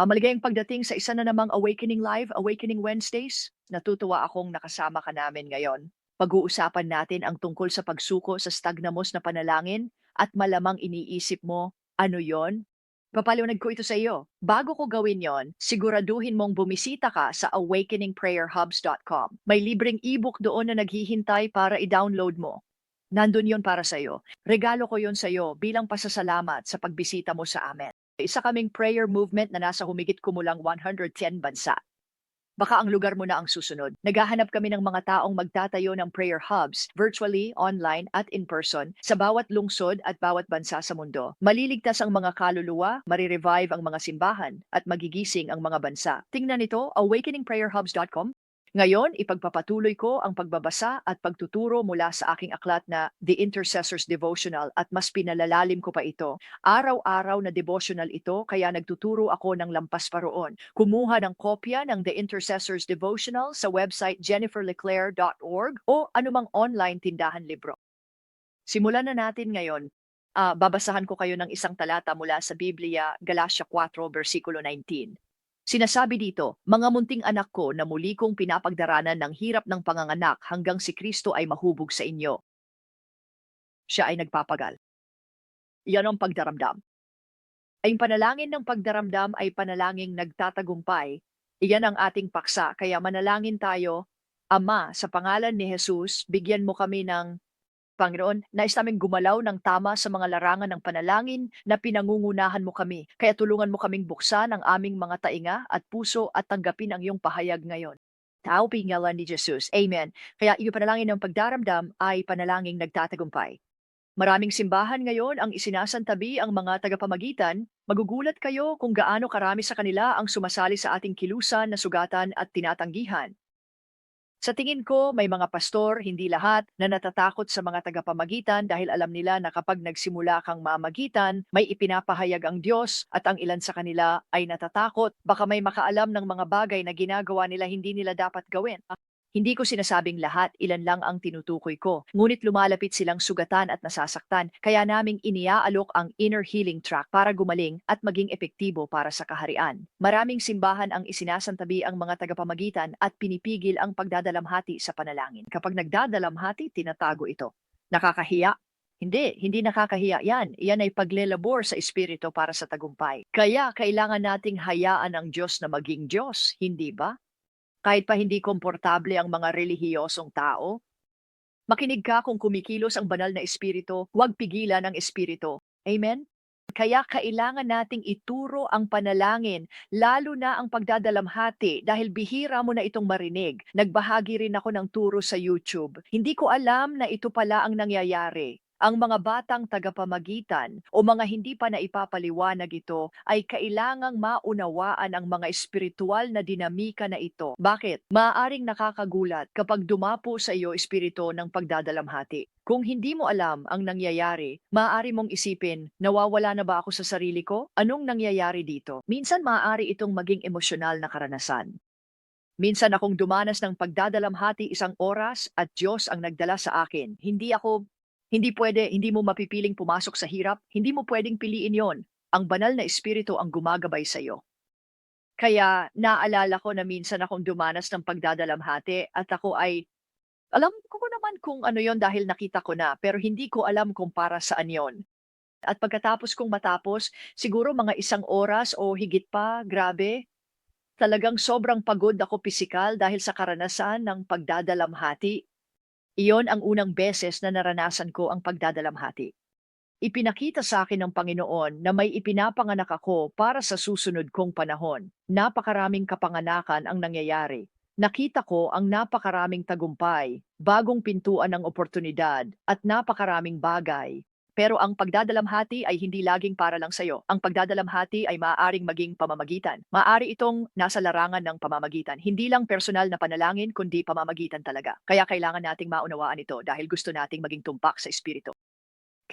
Ah, maligayang pagdating sa isa na namang Awakening Live, Awakening Wednesdays. Natutuwa akong nakasama ka namin ngayon. Pag-uusapan natin ang tungkol sa pagsuko sa stagnamos na panalangin at malamang iniisip mo, ano yon? Papaliwanag ko ito sa iyo. Bago ko gawin yon, siguraduhin mong bumisita ka sa awakeningprayerhubs.com. May libreng ebook doon na naghihintay para i-download mo. Nandun yon para sa iyo. Regalo ko yon sa iyo bilang pasasalamat sa pagbisita mo sa amin. Isa kaming prayer movement na nasa humigit kumulang 110 bansa. Baka ang lugar mo na ang susunod. Naghahanap kami ng mga taong magtatayo ng prayer hubs, virtually, online, at in person, sa bawat lungsod at bawat bansa sa mundo. Maliligtas ang mga kaluluwa, marirevive ang mga simbahan, at magigising ang mga bansa. Tingnan ito, awakeningprayerhubs.com. Ngayon, ipagpapatuloy ko ang pagbabasa at pagtuturo mula sa aking aklat na The Intercessor's Devotional at mas pinalalalim ko pa ito. Araw-araw na devotional ito kaya nagtuturo ako ng lampas pa roon. Kumuha ng kopya ng The Intercessor's Devotional sa website jenniferleclaire.org o anumang online tindahan libro. Simulan na natin ngayon. Ah, babasahan ko kayo ng isang talata mula sa Biblia, Galatia 4, versikulo 19. Sinasabi dito, mga munting anak ko na muli kong pinapagdaranan ng hirap ng panganganak hanggang si Kristo ay mahubog sa inyo. Siya ay nagpapagal. Iyan ang pagdaramdam. Ang panalangin ng pagdaramdam ay panalangin nagtatagumpay. Iyan ang ating paksa, kaya manalangin tayo, Ama, sa pangalan ni Jesus, bigyan mo kami ng Panginoon, nais namin gumalaw ng tama sa mga larangan ng panalangin na pinangungunahan mo kami. Kaya tulungan mo kaming buksan ang aming mga tainga at puso at tanggapin ang iyong pahayag ngayon. Tao pingalan ni Jesus. Amen. Kaya iyong panalangin ng pagdaramdam ay panalangin nagtatagumpay. Maraming simbahan ngayon ang isinasantabi ang mga tagapamagitan. Magugulat kayo kung gaano karami sa kanila ang sumasali sa ating kilusan na sugatan at tinatanggihan. Sa tingin ko, may mga pastor, hindi lahat, na natatakot sa mga tagapamagitan dahil alam nila na kapag nagsimula kang mamagitan, may ipinapahayag ang Diyos at ang ilan sa kanila ay natatakot. Baka may makaalam ng mga bagay na ginagawa nila hindi nila dapat gawin. Hindi ko sinasabing lahat, ilan lang ang tinutukoy ko. Ngunit lumalapit silang sugatan at nasasaktan, kaya naming iniaalok ang inner healing track para gumaling at maging epektibo para sa kaharian. Maraming simbahan ang isinasantabi ang mga tagapamagitan at pinipigil ang pagdadalamhati sa panalangin. Kapag nagdadalamhati, tinatago ito. Nakakahiya, hindi, hindi nakakahiya yan. Yan ay paglelabor sa espiritu para sa tagumpay. Kaya kailangan nating hayaan ang Diyos na maging Diyos, hindi ba? Kahit pa hindi komportable ang mga relihiyosong tao. Makinig ka kung kumikilos ang banal na espiritu, huwag pigilan ang espiritu. Amen? Kaya kailangan nating ituro ang panalangin, lalo na ang pagdadalamhati dahil bihira mo na itong marinig. Nagbahagi rin ako ng turo sa YouTube. Hindi ko alam na ito pala ang nangyayari. Ang mga batang tagapamagitan o mga hindi pa naipapaliwanag ito ay kailangang maunawaan ang mga espiritual na dinamika na ito. Bakit? Maaring nakakagulat kapag dumapo sa iyo espiritu ng pagdadalamhati. Kung hindi mo alam ang nangyayari, maaari mong isipin, nawawala na ba ako sa sarili ko? Anong nangyayari dito? Minsan maaari itong maging emosyonal na karanasan. Minsan akong dumanas ng pagdadalamhati isang oras at Diyos ang nagdala sa akin. Hindi ako hindi pwede, hindi mo mapipiling pumasok sa hirap, hindi mo pwedeng piliin yon. Ang banal na espiritu ang gumagabay sa iyo. Kaya naalala ko na minsan akong dumanas ng pagdadalamhati at ako ay, alam ko naman kung ano yon dahil nakita ko na, pero hindi ko alam kung para saan yon. At pagkatapos kong matapos, siguro mga isang oras o higit pa, grabe, talagang sobrang pagod ako pisikal dahil sa karanasan ng pagdadalamhati. Iyon ang unang beses na naranasan ko ang pagdadalamhati. Ipinakita sa akin ng Panginoon na may ipinapanganak ako para sa susunod kong panahon. Napakaraming kapanganakan ang nangyayari. Nakita ko ang napakaraming tagumpay, bagong pintuan ng oportunidad, at napakaraming bagay. Pero ang pagdadalamhati ay hindi laging para lang sa'yo. Ang pagdadalamhati ay maaaring maging pamamagitan. Maaari itong nasa larangan ng pamamagitan. Hindi lang personal na panalangin, kundi pamamagitan talaga. Kaya kailangan nating maunawaan ito dahil gusto nating maging tumpak sa espiritu.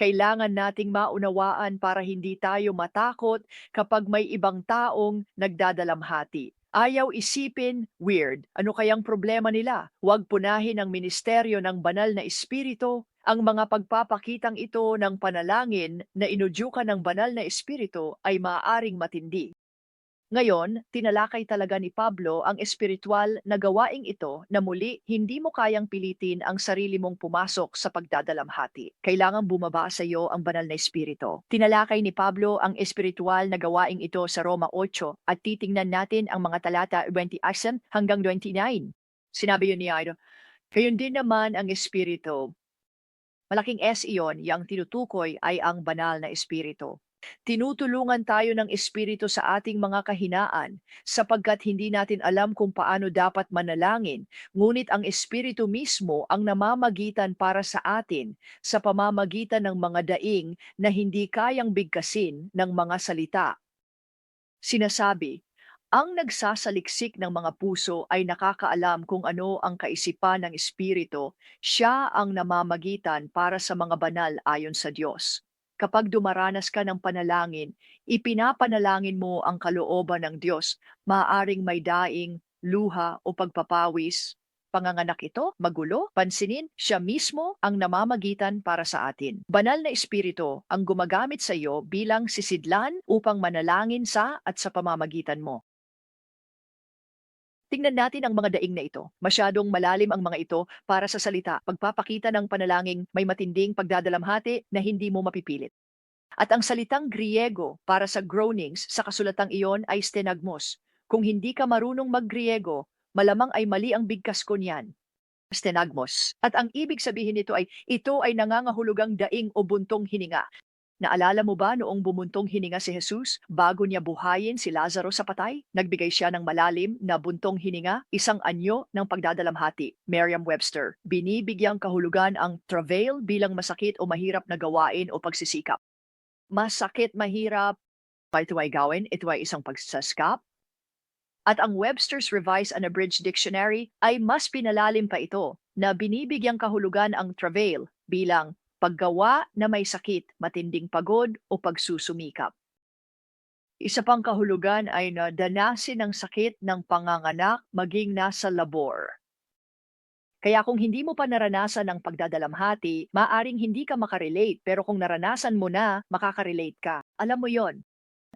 Kailangan nating maunawaan para hindi tayo matakot kapag may ibang taong nagdadalamhati. Ayaw isipin, weird, ano kayang problema nila? Huwag punahin ang ministeryo ng banal na espiritu ang mga pagpapakitang ito ng panalangin na inudyukan ng banal na espiritu ay maaaring matindi. Ngayon, tinalakay talaga ni Pablo ang espiritual na gawaing ito na muli hindi mo kayang pilitin ang sarili mong pumasok sa pagdadalamhati. Kailangan bumaba sa iyo ang banal na espiritu. Tinalakay ni Pablo ang espiritual na gawaing ito sa Roma 8 at titingnan natin ang mga talata 28 hanggang 29. Sinabi yun ni Ido, Gayon din naman ang espiritu. Malaking S iyon, yang tinutukoy ay ang banal na espiritu. Tinutulungan tayo ng Espiritu sa ating mga kahinaan sapagkat hindi natin alam kung paano dapat manalangin, ngunit ang Espiritu mismo ang namamagitan para sa atin sa pamamagitan ng mga daing na hindi kayang bigkasin ng mga salita. Sinasabi, ang nagsasaliksik ng mga puso ay nakakaalam kung ano ang kaisipan ng Espiritu, siya ang namamagitan para sa mga banal ayon sa Diyos kapag dumaranas ka ng panalangin, ipinapanalangin mo ang kalooban ng Diyos, maaaring may daing, luha o pagpapawis. Panganganak ito, magulo, pansinin, siya mismo ang namamagitan para sa atin. Banal na Espiritu ang gumagamit sa iyo bilang sisidlan upang manalangin sa at sa pamamagitan mo. Tingnan natin ang mga daing na ito. Masyadong malalim ang mga ito para sa salita, pagpapakita ng panalangin may matinding pagdadalamhati na hindi mo mapipilit. At ang salitang Griego para sa groanings sa kasulatang iyon ay stenagmos. Kung hindi ka marunong mag-Griego, malamang ay mali ang bigkas ko niyan. Stenagmos. At ang ibig sabihin nito ay ito ay nangangahulugang daing o buntong hininga. Naalala mo ba noong bumuntong hininga si Jesus bago niya buhayin si Lazaro sa patay? Nagbigay siya ng malalim na buntong hininga, isang anyo ng pagdadalamhati. Merriam-Webster, binibigyang kahulugan ang travail bilang masakit o mahirap na gawain o pagsisikap. Masakit, mahirap, ito ay gawin, ito ay isang pagsaskap. At ang Webster's Revised and Abridged Dictionary ay mas pinalalim pa ito na binibigyang kahulugan ang travail bilang paggawa na may sakit, matinding pagod o pagsusumikap. Isa pang kahulugan ay na danasin ng sakit ng panganganak maging nasa labor. Kaya kung hindi mo pa naranasan ang pagdadalamhati, maaring hindi ka makarelate. Pero kung naranasan mo na, makakarelate ka. Alam mo yon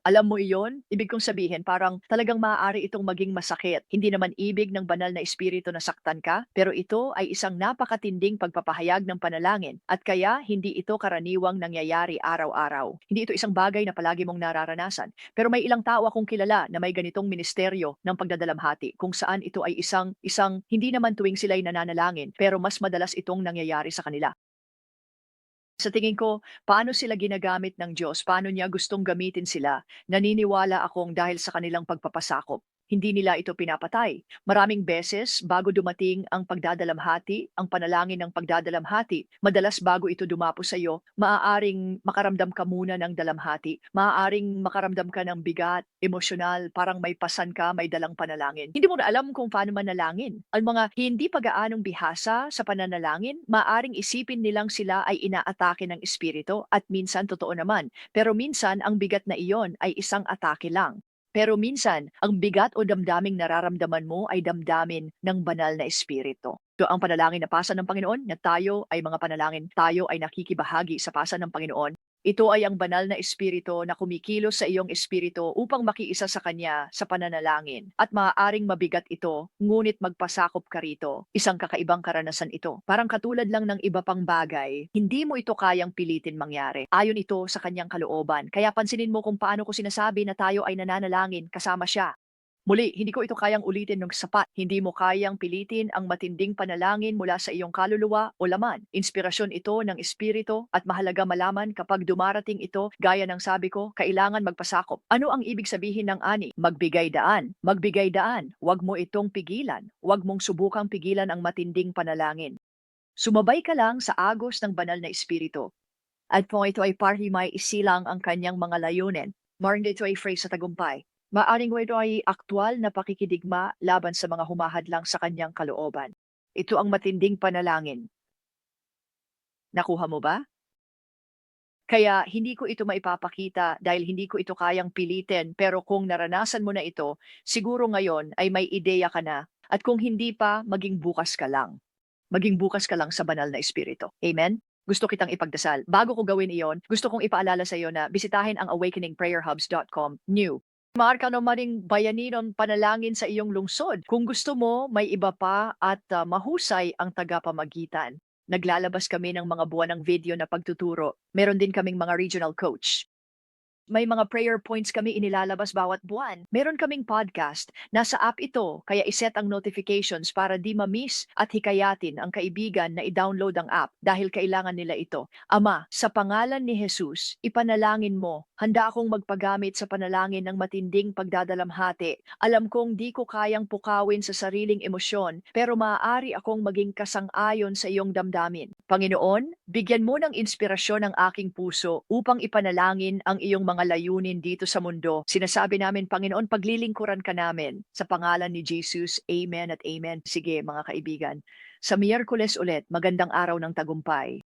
alam mo iyon? Ibig kong sabihin, parang talagang maaari itong maging masakit. Hindi naman ibig ng banal na espiritu na saktan ka, pero ito ay isang napakatinding pagpapahayag ng panalangin at kaya hindi ito karaniwang nangyayari araw-araw. Hindi ito isang bagay na palagi mong nararanasan. Pero may ilang tao akong kilala na may ganitong ministeryo ng pagdadalamhati kung saan ito ay isang isang hindi naman tuwing sila'y nananalangin pero mas madalas itong nangyayari sa kanila. Sa tingin ko, paano sila ginagamit ng Diyos, paano niya gustong gamitin sila, naniniwala akong dahil sa kanilang pagpapasakop hindi nila ito pinapatay. Maraming beses, bago dumating ang pagdadalamhati, ang panalangin ng pagdadalamhati, madalas bago ito dumapo sa iyo, maaaring makaramdam ka muna ng dalamhati, maaaring makaramdam ka ng bigat, emosyonal, parang may pasan ka, may dalang panalangin. Hindi mo na alam kung paano manalangin. Ang mga hindi pag-aanong bihasa sa pananalangin, maaaring isipin nilang sila ay inaatake ng espiritu at minsan totoo naman. Pero minsan ang bigat na iyon ay isang atake lang. Pero minsan, ang bigat o damdaming nararamdaman mo ay damdamin ng banal na espiritu. Ito ang panalangin na pasan ng Panginoon na tayo ay mga panalangin, tayo ay nakikibahagi sa pasan ng Panginoon ito ay ang banal na espiritu na kumikilos sa iyong espiritu upang makiisa sa Kanya sa pananalangin. At maaaring mabigat ito, ngunit magpasakop ka rito. Isang kakaibang karanasan ito. Parang katulad lang ng iba pang bagay, hindi mo ito kayang pilitin mangyari. Ayon ito sa Kanyang kalooban. Kaya pansinin mo kung paano ko sinasabi na tayo ay nananalangin kasama siya. Muli, hindi ko ito kayang ulitin ng sapat. Hindi mo kayang pilitin ang matinding panalangin mula sa iyong kaluluwa o laman. Inspirasyon ito ng Espiritu at mahalaga malaman kapag dumarating ito, gaya ng sabi ko, kailangan magpasakop. Ano ang ibig sabihin ng ani? Magbigay daan. Magbigay daan. Huwag mo itong pigilan. Huwag mong subukang pigilan ang matinding panalangin. Sumabay ka lang sa agos ng banal na Espiritu. At kung ito ay party may isilang ang kanyang mga layunin, ito ay phrase sa tagumpay Maaring ito ay aktwal na pakikidigma laban sa mga humahadlang sa kanyang kalooban. Ito ang matinding panalangin. Nakuha mo ba? Kaya hindi ko ito maipapakita dahil hindi ko ito kayang pilitin pero kung naranasan mo na ito, siguro ngayon ay may ideya ka na at kung hindi pa, maging bukas ka lang. Maging bukas ka lang sa banal na espiritu. Amen? Gusto kitang ipagdasal. Bago ko gawin iyon, gusto kong ipaalala sa iyo na bisitahin ang awakeningprayerhubs.com new Marka naman ring bayani ng panalangin sa iyong lungsod. Kung gusto mo, may iba pa at ah, mahusay ang tagapamagitan. Naglalabas kami ng mga buwan ng video na pagtuturo. Meron din kaming mga regional coach. May mga prayer points kami inilalabas bawat buwan. Meron kaming podcast. Nasa app ito, kaya iset ang notifications para di ma-miss at hikayatin ang kaibigan na i-download ang app dahil kailangan nila ito. Ama, sa pangalan ni Jesus, ipanalangin mo. Handa akong magpagamit sa panalangin ng matinding pagdadalamhati. Alam kong di ko kayang pukawin sa sariling emosyon, pero maaari akong maging kasang-ayon sa iyong damdamin. Panginoon, bigyan mo ng inspirasyon ang aking puso upang ipanalangin ang iyong mga layunin dito sa mundo. Sinasabi namin, Panginoon, paglilingkuran ka namin. Sa pangalan ni Jesus, Amen at Amen. Sige, mga kaibigan. Sa Miyerkules ulit, magandang araw ng tagumpay.